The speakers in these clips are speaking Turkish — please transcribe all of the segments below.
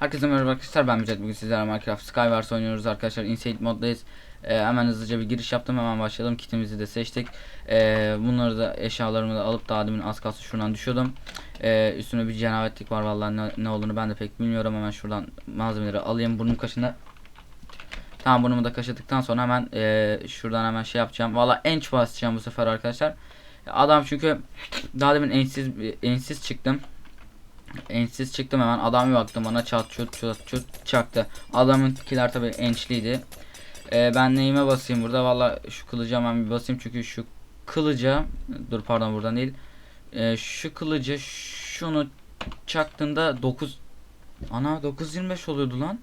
Herkese merhaba arkadaşlar ben Mücahit. Bugün sizlerle Minecraft Skywars oynuyoruz arkadaşlar. Insane moddayız. Ee, hemen hızlıca bir giriş yaptım hemen başlayalım. Kitimizi de seçtik. Ee, bunları da eşyalarımı da alıp daha demin az kalsın şuradan düşüyordum. Ee, üstüne bir cenabetlik var vallahi. Ne, ne olduğunu ben de pek bilmiyorum. Hemen şuradan malzemeleri alayım. Burnum kaşında Tamam burnumu da kaşıdıktan sonra hemen ee, şuradan hemen şey yapacağım valla enç basacağım bu sefer arkadaşlar Adam çünkü daha demin ensiz, ensiz çıktım ensiz çıktım hemen adam bir baktım bana çat çut çut çut çaktı. Adamınkiler tabi ençliydi. Ee, ben neyime basayım burada valla şu kılıca hemen bir basayım çünkü şu kılıca dur pardon buradan değil. Ee, şu kılıca şunu çaktığında 9 ana 925 oluyordu lan.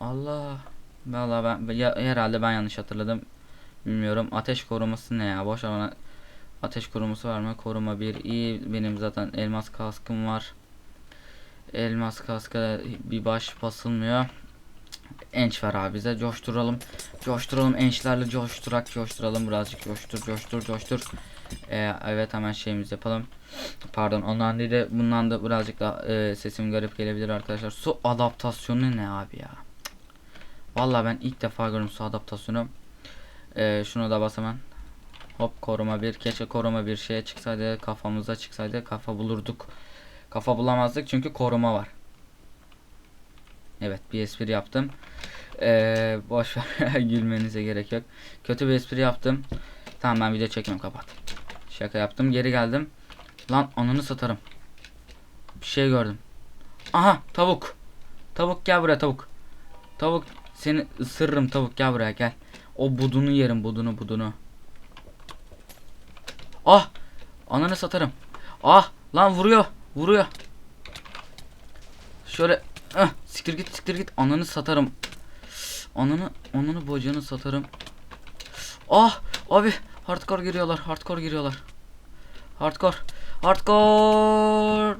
Allah. Valla ben ya, herhalde ben yanlış hatırladım. Bilmiyorum. Ateş koruması ne ya? Boş bana Ateş koruması var mı? Koruma 1 iyi. Benim zaten elmas kaskım var. Elmas kaska bir baş basılmıyor. Enç ver abi bize. Coşturalım. Coşturalım. Ençlerle coşturak coşturalım. Birazcık coştur coştur coştur. Ee, evet hemen şeyimizi yapalım. Pardon ondan değil de bundan da birazcık daha e, sesim garip gelebilir arkadaşlar. Su adaptasyonu ne abi ya? Vallahi ben ilk defa gördüm su adaptasyonu. Ee, şunu da bas hemen. Hop koruma bir. Keşke koruma bir şeye çıksaydı. Kafamıza çıksaydı. Kafa bulurduk. Kafa bulamazdık çünkü koruma var. Evet bir espri yaptım. Ee, boş gülmenize gerek yok. Kötü bir espri yaptım. Tamam ben video çekmiyorum kapat. Şaka yaptım geri geldim. Lan ananı satarım. Bir şey gördüm. Aha tavuk. Tavuk gel buraya tavuk. Tavuk seni ısırırım tavuk gel buraya gel. O budunu yerim budunu budunu. Ah! Ananı satarım. Ah! Lan vuruyor. Vuruyor. Şöyle eh, siktir git siktir git ananı satarım. Ananı ananı bacağını satarım. Ah! Abi hardcore giriyorlar. Hardcore giriyorlar. Hardcore. Hardcore.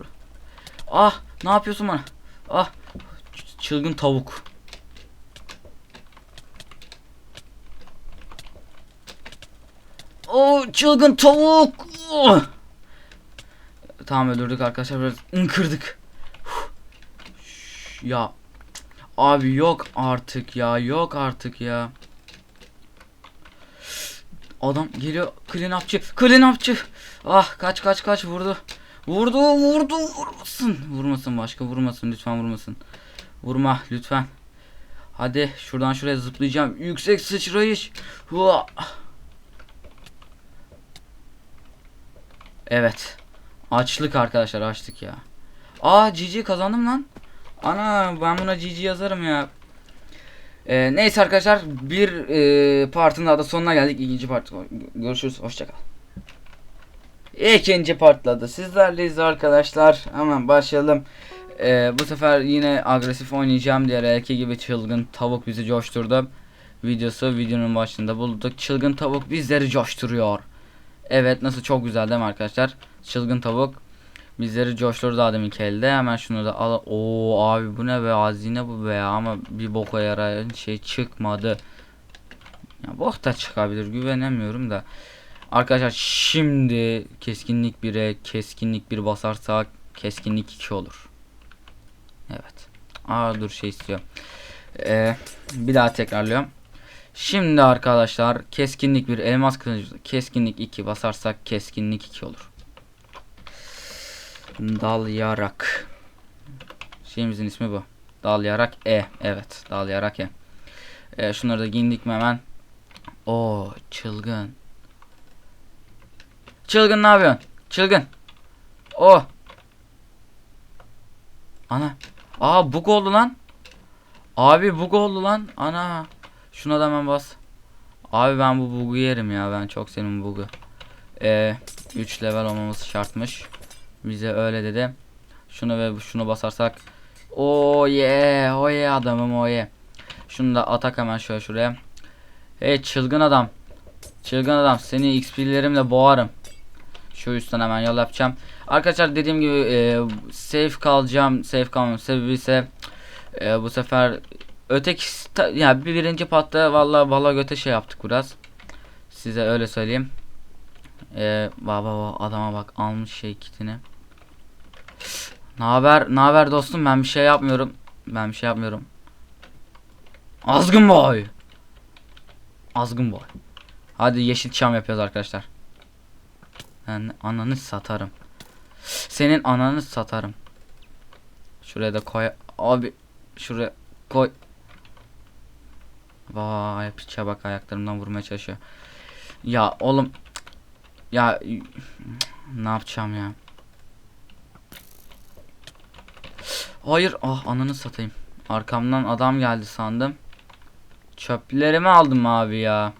Ah! Ne yapıyorsun bana? Ah! Çılgın tavuk. O çılgın tavuk. Oh! Tamam öldürdük arkadaşlar biraz ınkırdık. Ya abi yok artık ya yok artık ya. Adam geliyor clean upçı clean upçı. Ah kaç kaç kaç vurdu. Vurdu vurdu vurmasın. Vurmasın başka vurmasın lütfen vurmasın. Vurma lütfen. Hadi şuradan şuraya zıplayacağım. Yüksek sıçrayış. Hua. Evet. Açlık arkadaşlar açlık ya. Aa GG kazandım lan. Ana ben buna GG yazarım ya. Ee, neyse arkadaşlar bir e, partın daha da sonuna geldik. İkinci part görüşürüz. Hoşçakal. İkinci partla da sizlerleyiz arkadaşlar. Hemen başlayalım. Ee, bu sefer yine agresif oynayacağım diğer erkek gibi çılgın tavuk bizi coşturdu. Videosu videonun başında bulduk. Çılgın tavuk bizleri coşturuyor. Evet nasıl çok güzel değil mi arkadaşlar? Çılgın tavuk bizleri coşturdu daha deminki elde. Hemen şunu da al. Oo abi bu ne be hazine bu be ama bir boka yarayan şey çıkmadı. Ya bok da çıkabilir güvenemiyorum da. Arkadaşlar şimdi keskinlik 1'e keskinlik 1 basarsak keskinlik 2 olur. Evet. Aa dur şey istiyor. Ee, bir daha tekrarlıyorum. Şimdi arkadaşlar keskinlik bir elmas kılıcı keskinlik 2 basarsak keskinlik 2 olur. Dal yarak. Şeyimizin ismi bu. Dal yarak E. Evet, dal yarak E. E şunları da giyindik mi hemen? O çılgın. Çılgın ne yapıyorsun? Çılgın. O. Ana. Aa bug oldu lan. Abi bug oldu lan. Ana. Şuna da hemen bas. Abi ben bu bug'u yerim ya. Ben çok senin bug'u. Ee, 3 level olmamız şartmış. Bize öyle dedi. Şunu ve şunu basarsak. O ye, o ye adamım o ye. Şunu da atak hemen şöyle şuraya. Hey çılgın adam. Çılgın adam seni XP'lerimle boğarım. Şu üstten hemen yol yapacağım. Arkadaşlar dediğim gibi e, safe kalacağım. Safe kalmam sebebi ise e, bu sefer öteki ya bir birinci patta vallahi bala göte şey yaptık biraz. Size öyle söyleyeyim. Ee, baba adama bak almış şey kitini. Ne haber dostum? Ben bir şey yapmıyorum. Ben bir şey yapmıyorum. Azgın boy. Azgın boy. Hadi yeşil çam yapıyoruz arkadaşlar. Ben ananı satarım. Senin ananı satarım. Şuraya da koy. Abi şuraya koy. Vay piçe bak ayaklarımdan vurmaya çalışıyor. Ya oğlum. Ya ne yapacağım ya? Hayır ah ananı satayım. Arkamdan adam geldi sandım. Çöplerimi aldım abi ya.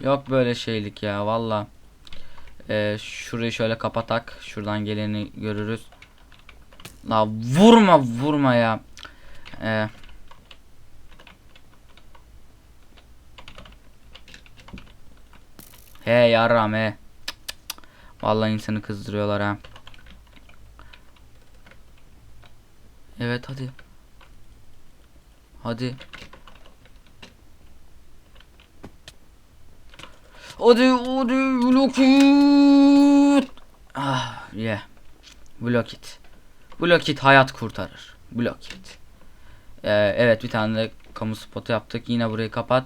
Yok böyle şeylik ya valla. Ee, şurayı şöyle kapatak. Şuradan geleni görürüz. La vurma vurma ya. Ee, he yarram he. Vallahi insanı kızdırıyorlar ha. Evet hadi. Hadi. Hadi hadi block it. Ah yeah. Block it. Block it hayat kurtarır. Block it. Ee, evet bir tane de kamu spotu yaptık. Yine burayı kapat.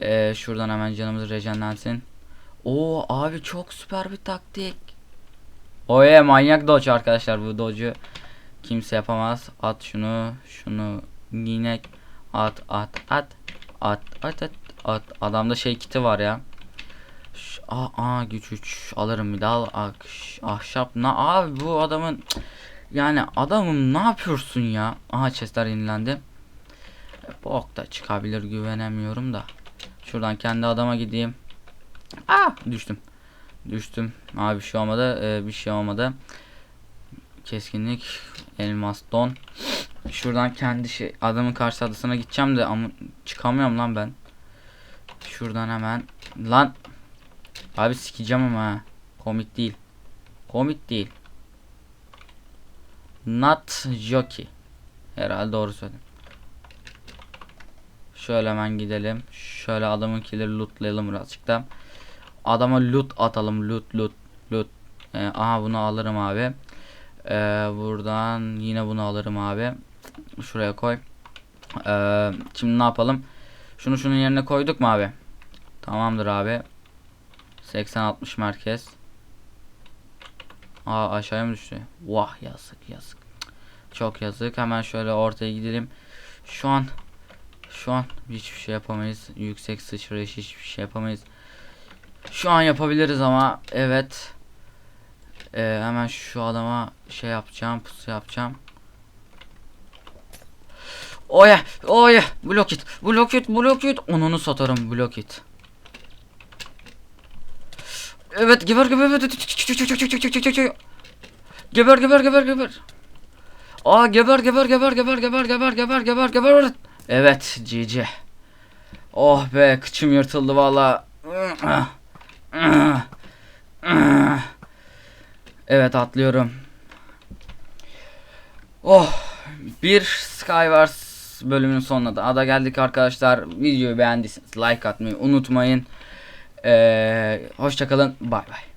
Ee, şuradan hemen canımız rejenlensin. Oo abi çok süper bir taktik. Oye manyak dodge arkadaşlar bu dodge'u kimse yapamaz. At şunu, şunu yine at at at. At at at at. Adamda şey kiti var ya. Ş- Aa, aa güç 3 alırım bir daha. Akş- ahşap. Na abi bu adamın yani adamım ne yapıyorsun ya? Aha chestler yenilendi. Bok da çıkabilir güvenemiyorum da. Şuradan kendi adama gideyim Aa düştüm düştüm abi bir şey olmadı ee, bir şey olmadı keskinlik elmas don şuradan kendi şey adamın karşı adasına gideceğim de ama çıkamıyorum lan ben şuradan hemen lan Abi sikeceğim ama ha. Komik değil. Komik değil. Not jockey. Herhalde doğru söyledim. Şöyle hemen gidelim. Şöyle adamınkileri lootlayalım birazcık da. Adama loot atalım. Loot loot loot. Ee, aha bunu alırım abi. Ee, buradan yine bunu alırım abi. Şuraya koy. Ee, şimdi ne yapalım? Şunu şunun yerine koyduk mu abi? Tamamdır abi. 80-60 merkez. Aa aşağıya mı düştü? Vah yazık yazık. Çok yazık. Hemen şöyle ortaya gidelim. Şu an şu an hiçbir şey yapamayız. Yüksek sıçrayış hiçbir şey yapamayız. Şu an yapabiliriz ama evet. Ee, hemen şu adama şey yapacağım, pusu yapacağım. Oya, oya, blok it, blok it, blok it. Onunu satarım, blok it. Evet geber geber geber geber geber geber geber Aa geber geber geber geber geber geber geber geber geber Evet GG Oh be kıçım yırtıldı valla Evet atlıyorum Oh bir Skywars bölümünün sonuna da ada geldik arkadaşlar videoyu beğendiyseniz like atmayı unutmayın ee, hoşçakalın. Bay bay.